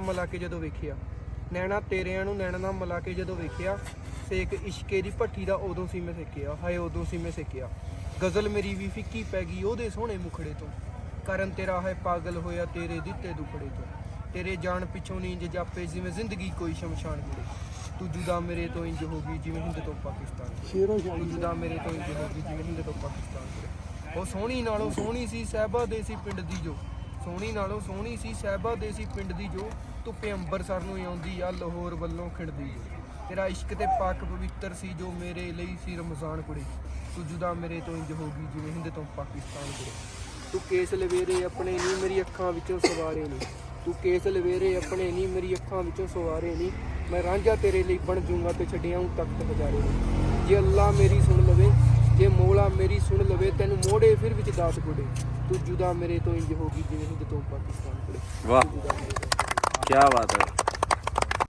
ਮਿਲਾ ਕੇ ਜਦੋਂ ਵੇਖਿਆ। ਨੈਣਾ ਤੇਰਿਆਂ ਨੂੰ ਨੈਣਾ ਨਾਲ ਮਿਲਾ ਕੇ ਜਦੋਂ ਵੇਖਿਆ ਸੇਕ ਇਸ਼ਕੇ ਦੀ ਭੱਠੀ ਦਾ ਉਦੋਂ ਸੀ ਮੈਂ ਸੇਕਿਆ ਹਾਏ ਉਦੋਂ ਸੀ ਮੈਂ ਸੇਕਿਆ। ਗਜ਼ਲ ਮੇਰੀ ਵੀ ਫਿੱਕੀ ਪੈ ਗਈ ਉਹਦੇ ਸੋਹਣੇ ਮੁਖੜੇ ਤੋਂ। ਕਰਨ ਤੇਰਾ ਹੈ ਪਾਗਲ ਹੋਇਆ ਤੇਰੇ ਦਿੱਤੇ ਦੁਖੜੇ ਤੋਂ। ਤੇਰੇ ਜਾਣ ਪਿੱਛੋਂ ਨੀਂਦ ਜਾਪੇ ਜਿਵੇਂ ਜ਼ਿੰਦਗੀ ਕੋਈ ਸ਼ਮਸ਼ਾਨ ਕੁੜੇ ਤੂੰ ਜੁਦਾ ਮੇਰੇ ਤੋਂ ਇੰਜ ਹੋ ਗਈ ਜਿਵੇਂ ਹਿੰਦ ਤੋਂ ਪਾਕਿਸਤਾਨ ਸ਼ੇਰੋ ਤੂੰ ਜੁਦਾ ਮੇਰੇ ਤੋਂ ਇੰਜ ਹੋ ਗਈ ਜਿਵੇਂ ਹਿੰਦ ਤੋਂ ਪਾਕਿਸਤਾਨ ਉਹ ਸੋਹਣੀ ਨਾਲੋਂ ਸੋਹਣੀ ਸੀ ਸਹਿਬਾ ਦੇ ਸੀ ਪਿੰਡ ਦੀ ਜੋ। ਸੋਹਣੀ ਨਾਲੋਂ ਸੋਹਣੀ ਸੀ, ਸਹਿਬਾ ਦੇ ਸੀ ਪਿੰਡ ਦੀ ਜੋ ਧੁੱਪੇ ਅੰਬਰਸਰ ਨੂੰ ਆਉਂਦੀ ਆ, ਲਾਹੌਰ ਵੱਲੋਂ ਖਿੜਦੀ ਜੋ। ਤੇਰਾ ਇਸ਼ਕ ਤੇ ਪਾਕ ਪਵਿੱਤਰ ਸੀ ਜੋ ਮੇਰੇ ਲਈ ਸੀ ਰਮਜ਼ਾਨ ਕੁੜੀ। ਤੂੰ ਜੁਦਾ ਮੇਰੇ ਤੋਂ ਇੰਜ ਹੋ ਗਈ, ਜਿਵੇਂ ਹਿੰਦ ਤੋਂ ਪਾਕਿਸਤਾਨ ਕੁੜੇ। ਤੂੰ ਕੇਸ ਲਵੇਰੇ ਆਪਣੇ ਨਹੀਂ ਮੇਰੀ ਅੱਖਾਂ ਵਿੱਚੋਂ ਸਵਾਰੇ ਨਹੀਂ ਤੂੰ ਕੇਸ ਲਵੇਰੇ ਆਪਣੇ ਨਹੀਂ ਮੇਰੀ ਅੱਖਾਂ ਵਿੱਚੋਂ ਸਵਾਰੇ ਨਹੀਂ ਮੈਂ ਰਾਂਝਾ ਤੇਰੇ ਲਈ ਬਣ ਜੂੰਗਾ ਤੇ ਛੱਡਿਆ ਹੂੰ ਤਖਤ ਹਜ਼ਾਰੇ ਜੇ ਅੱਲਾ ਮੇਰੀ ਸੁਣ ਲਵੇ ਜੇ ਮੋਲਾ ਮੇਰੀ ਸੁਣ ਲਵੇ, ਤੈਨੂੰ ਮੋੜੇ ਫਿਰ ਵਿੱਚ ਦਾਤ ਕੁੜੇ ਤੂੰ ਜੁਦਾ ਮੇਰੇ ਤੋਂ ਇੰਜ ਹੋ ਗਈ ਜਿਵੇਂ ਹਿੰਦ ਤੋਂ ਪਾਕਿਸਤਾਨ ਕੁੜੇ ਵਾਹ ਕੀ ਬਾਤ ਹੈ।